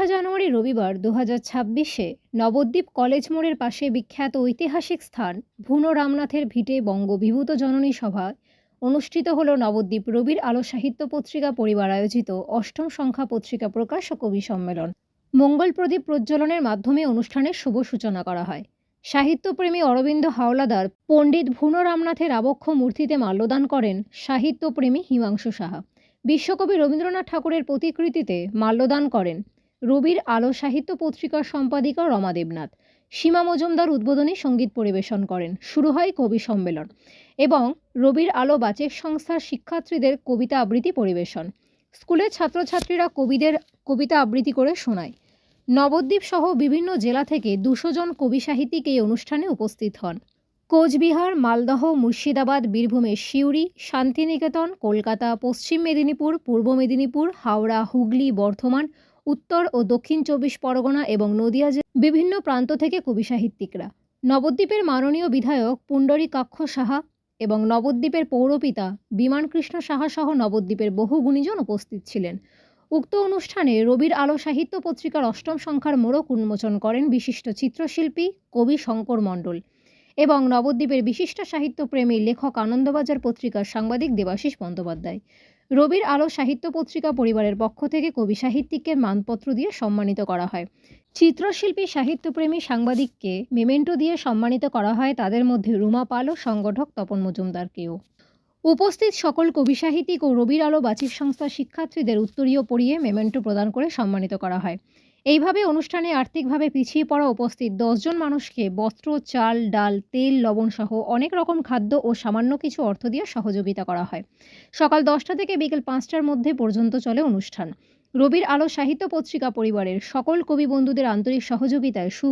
চৌঠা জানুয়ারি রবিবার দু ছাব্বিশে নবদ্বীপ কলেজ মোড়ের পাশে বিখ্যাত ঐতিহাসিক স্থান ভুনো রামনাথের ভিটে বঙ্গবিভূত জননী সভায় অনুষ্ঠিত হল নবদ্বীপ রবির আলো সাহিত্য পত্রিকা পরিবার আয়োজিত অষ্টম সংখ্যা পত্রিকা প্রকাশ ও কবি সম্মেলন। মঙ্গল প্রদীপ প্রজ্বলনের মাধ্যমে অনুষ্ঠানের শুভ সূচনা করা হয়। সাহিত্যপ্রেমী অরবিন্দ হাওলাদার পণ্ডিত ভুনো রামনাথের আবক্ষ মূর্তিতে মাল্যদান করেন সাহিত্যপ্রেমী হিমাংশু সাহা। বিশ্বকবি রবীন্দ্রনাথ ঠাকুরের প্রতিকৃতিতে মাল্যদান করেন। রবির আলো সাহিত্য পত্রিকার সম্পাদিকা রমা দেবনাথ। সীমা মজুমদার উদ্বোধনী সংগীত পরিবেশন করেন। শুরু হয় কবি সম্মেলন এবং রবির আলো বাচক সংস্থার শিক্ষার্থীদের কবিতা আবৃত্তি পরিবেশন। স্কুলের ছাত্রছাত্রীরা কবিদের কবিতা আবৃত্তি করে শোনায়। নবদ্বীপ সহ বিভিন্ন জেলা থেকে দুশো জন কবি সাহিত্যিক এই অনুষ্ঠানে উপস্থিত হন। কোচবিহার, মালদহ, মুর্শিদাবাদ বীরভূমের সিউড়ি, শান্তিনিকেতন, কলকাতা, পশ্চিম মেদিনীপুর, পূর্ব মেদিনীপুর, হাওড়া, হুগলি, বর্ধমান উত্তর ও দক্ষিণ চব্বিশ পরগনা এবং নদিয়া বিভিন্ন প্রান্ত থেকে কবি সাহিত্যিকরা। নবদ্বীপের মাননীয় বিধায়ক পুণ্ডরী পুণ্ডরীকাক্ষ সাহা এবং নবদ্বীপের পৌরপিতা বিমান কৃষ্ণ সাহা সহ নবদ্বীপের বহু গুণীজন উপস্থিত ছিলেন। উক্ত অনুষ্ঠানে রবির আলো সাহিত্য পত্রিকার অষ্টম সংখ্যার মোড়ক উন্মোচন করেন বিশিষ্ট চিত্রশিল্পী কবি শঙ্কর মণ্ডল এবং নবদ্বীপের বিশিষ্ট সাহিত্যপ্রেমী লেখক আনন্দবাজার পত্রিকার সাংবাদিক দেবাশিস বন্দ্যোপাধ্যায়। রবির আলো সাহিত্য পত্রিকা পরিবারের পক্ষ থেকে কবি সাহিত্যিককে মানপত্র দিয়ে সম্মানিত করা হয়। চিত্রশিল্পী, সাহিত্যপ্রেমী সাংবাদিককে মেমেন্টো দিয়ে সম্মানিত করা হয় তাদের মধ্যে রুমা পাল ও সংগঠক তপন মজুমদারকেও। উপস্থিত সকল কবি সাহিত্যিক ও রবির আলো বাচিক সংস্থার শিক্ষার্থীদের উত্তরীয় পড়িয়ে মেমেন্টো প্রদান করে সম্মানিত করা হয়। এইভাবে অনুষ্ঠানে আর্থিকভাবে পিছিয়ে পড়া উপস্থিত দশজন মানুষকে বস্ত্র, চাল, ডাল, তেল লবণ সহ অনেক রকম খাদ্য ও সামান্য কিছু অর্থ দিয়ে সহযোগিতা করা হয়। সকাল দশটা থেকে বিকেল পাঁচটার মধ্যে পর্যন্ত চলে অনুষ্ঠান। রবির আলো সাহিত্য পত্রিকা পরিবারের সকল কবি বন্ধুদের আন্তরিক সহযোগিতায় সু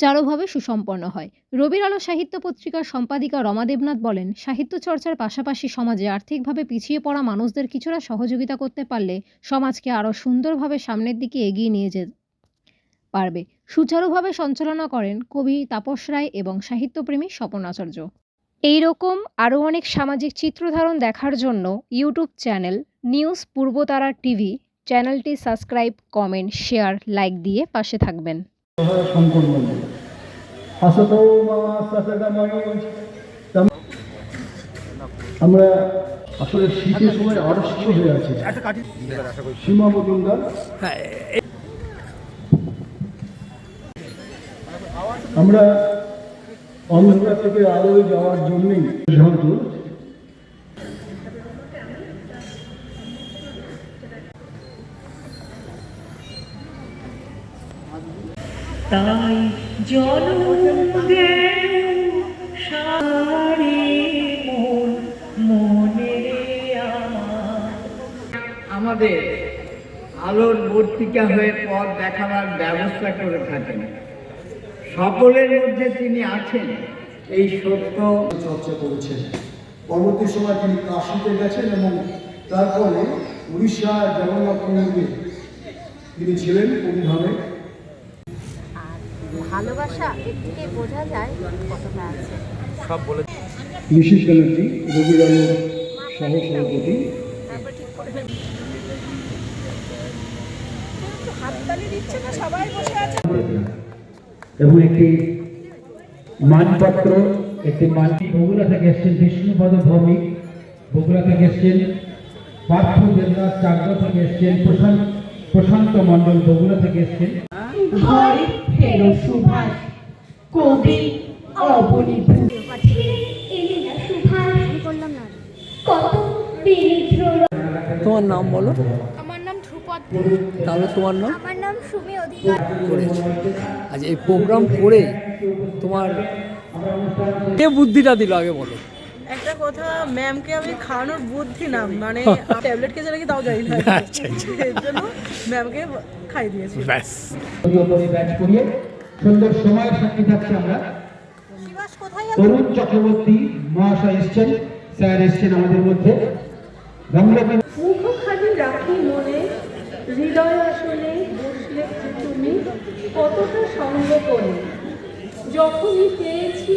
চারুভাবে সুসম্পন্ন হয়। রবির আলো সাহিত্য পত্রিকার সম্পাদিকা রমা দেবনাথ বলেন, সাহিত্য চর্চার পাশাপাশি সমাজে আর্থিকভাবে পিছিয়ে পড়া মানুষদের কিছুটা সহযোগিতা করতে পারলে সমাজকে আরও সুন্দরভাবে সামনের দিকে এগিয়ে নিয়ে যেতে পারবে। সুচারুভাবে সঞ্চালনা করেন কবি তাপস রায় এবং সাহিত্যপ্রেমী স্বপন আচার্য। এই রকম আরও অনেক সামাজিক চিত্রধারণ দেখার জন্য YouTube channel news Purbatara TV চ্যানেলটি সাবস্ক্রাইব, কমেন্ট, শেয়ার, লাইক দিয়ে পাশে থাকবেন। আমরা আসলে শীতের সময় আড়ষ্ট হয়ে আছি সীমা মজুমদার আমরা অন্ধকার থেকে আলোয় যাওয়ার জন্যই যেহেতু তাই সারে মন মনে আমাদের আলোর মূর্তিকা হয়ে পথ দেখাবার ব্যবস্থা করে থাকেন। সকলের মধ্যে তিনি আছেন এই সত্য চর্চা করেছেন। পরবর্তী সময় তিনি কাশিতে গেছেন এবং তারপরে উড়িষ্যা জগন্নাথ মন্দিরে তিনি ছিলেন কবিভাবে আর ভালোবাসা এর থেকে বোঝা যায় কতটা আছে। নিশিস ব্যানার্জি রবি সহ সভাপতি। তারপর ঠিক করে হাততালি দিচ্ছে না সবাই বসে আছে। এবং একটি মানপত্র একটি মানটি বগুড়া থেকে এসছেন বিষ্ণুপদ ভৌমিক। বগুড়া থেকে এসছেন পার্থ দেবনাথ চাকদা থেকে এসছেন প্রশান্ত প্রশান্ত মণ্ডল। বগুড়া থেকে এসছেন ঘরে ফেরো সুভাষ। কবি অবনীভূত তোমার নাম বলো। আমার নাম ধ্রুপদ তাহলে তোমার নাম? আমার নাম সুমি অধিকার। করেছ। আচ্ছা এই প্রোগ্রাম করে তোমার কে বুদ্ধিটা দিল আগে বলো। একটা কথা ম্যামকে আমি খাওয়ানোর বুদ্ধি না মানে ট্যাবলেট খেয়েছে নাকি তাও জানি না। আচ্ছা, এর জন্য ম্যামকে খাই দিয়েছি। ব্যাস। ব্যাচ করিয়ে সুন্দর সময়ের সাক্ষী থাকছি আমরা। শিবাস কোথায় তরুণ চক্রবর্তী মহাশয় এসছেন স্যার এসছেন আমাদের মধ্যে। রমলবী মুখখানি রাখি মনে হৃদয় আসলে বসলে তুমি? কতটা সঙ্গ করে? যখনই পেয়েছি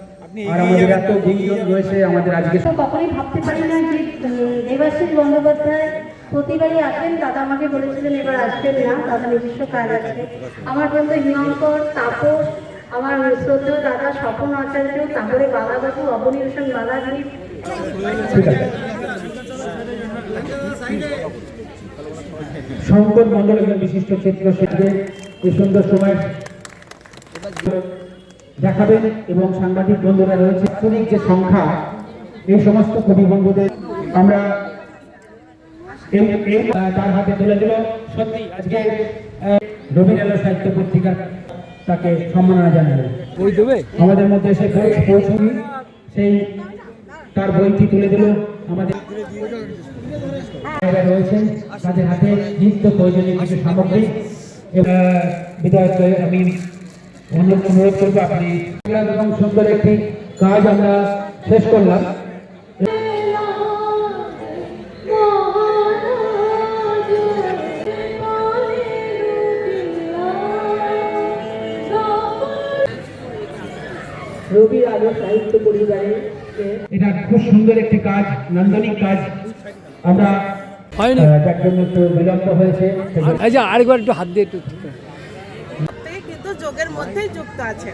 আর আমাদের এত গুঞ্জন রয়েছে আমাদের আজকে কখনোই ভাবতে পারি না যে দেবাশিস বন্দ্যোপাধ্যায় প্রতিবারই আসেন। দাদা আমাকে বলেছিলেন এবার আসবেন না দাদা নিজস্ব কাজ আছে। আমার বন্ধু হিমঙ্কর তাপস আমার শ্রদ্ধেয় দাদা স্বপন আচার্য তারপরে বালাবাবু শঙ্কর মন্ডল একজন বিশিষ্ট চিত্রশিল্পী। এই সুন্দর সময় দেখাবেন এবং সাংবাদিক বন্ধুরা রয়েছে। আধুনিক যে সংখ্যা এই সমস্ত কবি বন্ধুদের আমরা তার হাতে তুলে দিল। সত্যি আজকে আহ, রবীন্দ্র সাহিত্য পত্রিকা তাকে সম্মাননা জানালো। আমাদের মধ্যে এসে পৌঁছ- পৌঁছুনি সেই তার বইটি তুলে দিল। আমাদের যারা রয়েছেন তাদের হাতে নিত্য প্রয়োজনীয় কিছু সামগ্রী। বিধায়ক আমি অনুরোধ অনুরোধ করব আপনি এবং সুন্দর একটি কাজ আমরা শেষ করলাম। আলো সাহিত্য এটা খুব সুন্দর একটি কাজ নান্দনিক কাজ। আমরা যার জন্য একটু বিলম্ব হয়েছে। যে আরেকবার একটু হাত দিয়ে একটু মধ্যেই যুক্ত আছে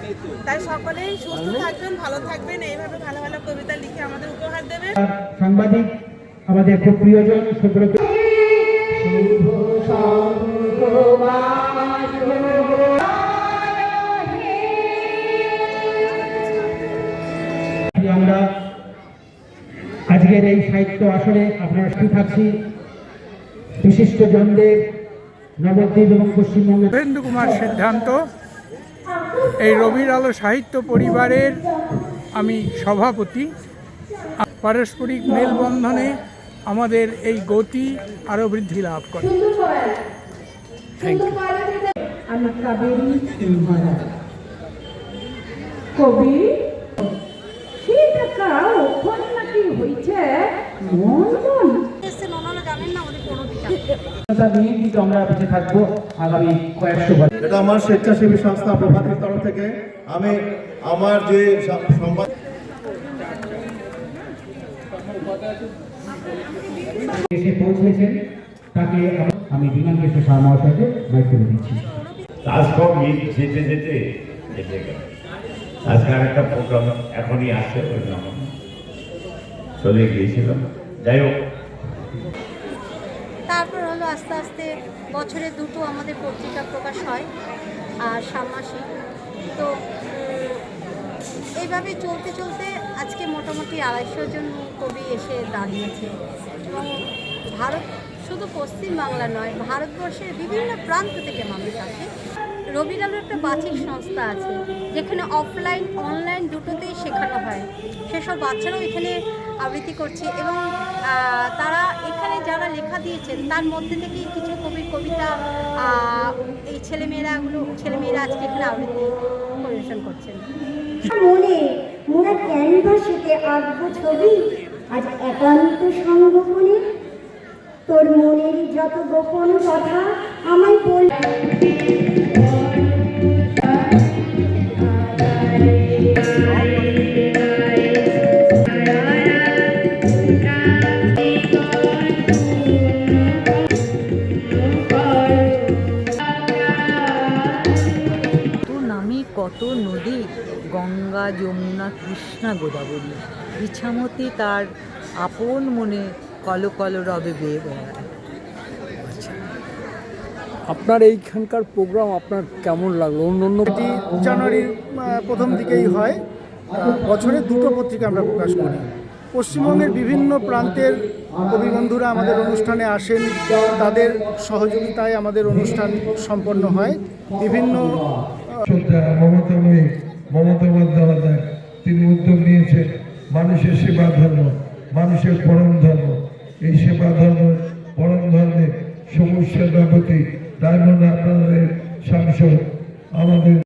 তাই সকলেই সুস্থ থাকবেন ভালো থাকবেন এইভাবে ভালো ভালো কবিতা লিখে আমাদের উপহার দেবেন। সাংবাদিক আমাদের খুব প্রিয়জন সুব্রত আমরা আজকের এই সাহিত্য আসরে আপনারা শুরু থাকছি। বিশিষ্ট জনদের নবদ্বীপ এবং পশ্চিমবঙ্গের বীরেন্দ্র কুমার সিদ্ধান্ত। এই রবির আলো সাহিত্য পরিবারের আমি সভাপতি। পারস্পরিক মেলবন্ধনে আমাদের এই গতি আরও বৃদ্ধি লাভ করে। থ্যাংক ইউ কবি সেটা ওখানে নাকি মন মন জানেন না আমরা বেঁচে থাকব আগামী কয়েকশো বছর এটা আমার স্বেচ্ছাসেবী সংস্থা প্রভাতের তরফ থেকে। আমি আমার যে সা- সংবাদ এসে পৌঁছেছেন তাকে আমি- বিমান কৃষ্ণ শাহ মহাশয়কে করে দিচ্ছি। ঈদ যেতে যেতে গেল। আজকে একটা প্রোগ্রাম এখনই আসছে চলে গিয়েছিলাম যাই হোক আস্তে আস্তে বছরে দুটো আমাদের পত্রিকা প্রকাশ হয়, আর সামাসিক তো এইভাবে চলতে চলতে আজকে মোটামুটি আড়াইশো জন কবি এসে দাঁড়িয়েছে। এবং ভারত শুধু পশ্চিম বাংলা নয়, ভারতবর্ষের বিভিন্ন প্রান্ত থেকে মানুষ আসে। রবির আলোর একটা বাচিক সংস্থা আছে, যেখানে অফলাইন অনলাইন দুটোতেই শেখানো হয়। সেসব বাচ্চারাও এখানে আবৃত্তি করছে এবং তারা এখানে যারা লেখা দিয়েছেন, তার মধ্যে থেকেই কিছু কবির কবিতা এই ছেলেমেয়েরাগুলো ছেলেমেয়েরা আজকে এখানে আবৃত্তি পরিবেশন করছেন। মনে, মোরা ক্যানভাসেতে আঁকবো ছবি আজ একান্ত সঙ্গোপনে। তোর মনের যত গোপন কথা আমায় বল ইছামতি তার আপন মনে কল কল রবে বেয়ে বেড়ায়। আপনার এইখানকার প্রোগ্রাম আপনার কেমন লাগল? অন্য অন্য এটি জানুয়ারির প্রথম দিকেই হয়। বছরে দুটো পত্রিকা আমরা প্রকাশ করি। পশ্চিমবঙ্গের বিভিন্ন প্রান্তের কবি বন্ধুরা আমাদের অনুষ্ঠানে আসেন। তাদের সহযোগিতায় আমাদের অনুষ্ঠান সম্পন্ন হয়। বিভিন্ন মমতাময়ী মমতা বন্দ্যোপাধ্যায় তিনি উদ্যোগ নিয়েছেন। মানুষের সেবা ধর্ম, মানুষের পরম ধর্ম। এই সেবা ধর্ম, পরম ধর্মের সমস্যার ব্যাপতি ডায়মন্ড আপনাদের সাংসদ আমাদের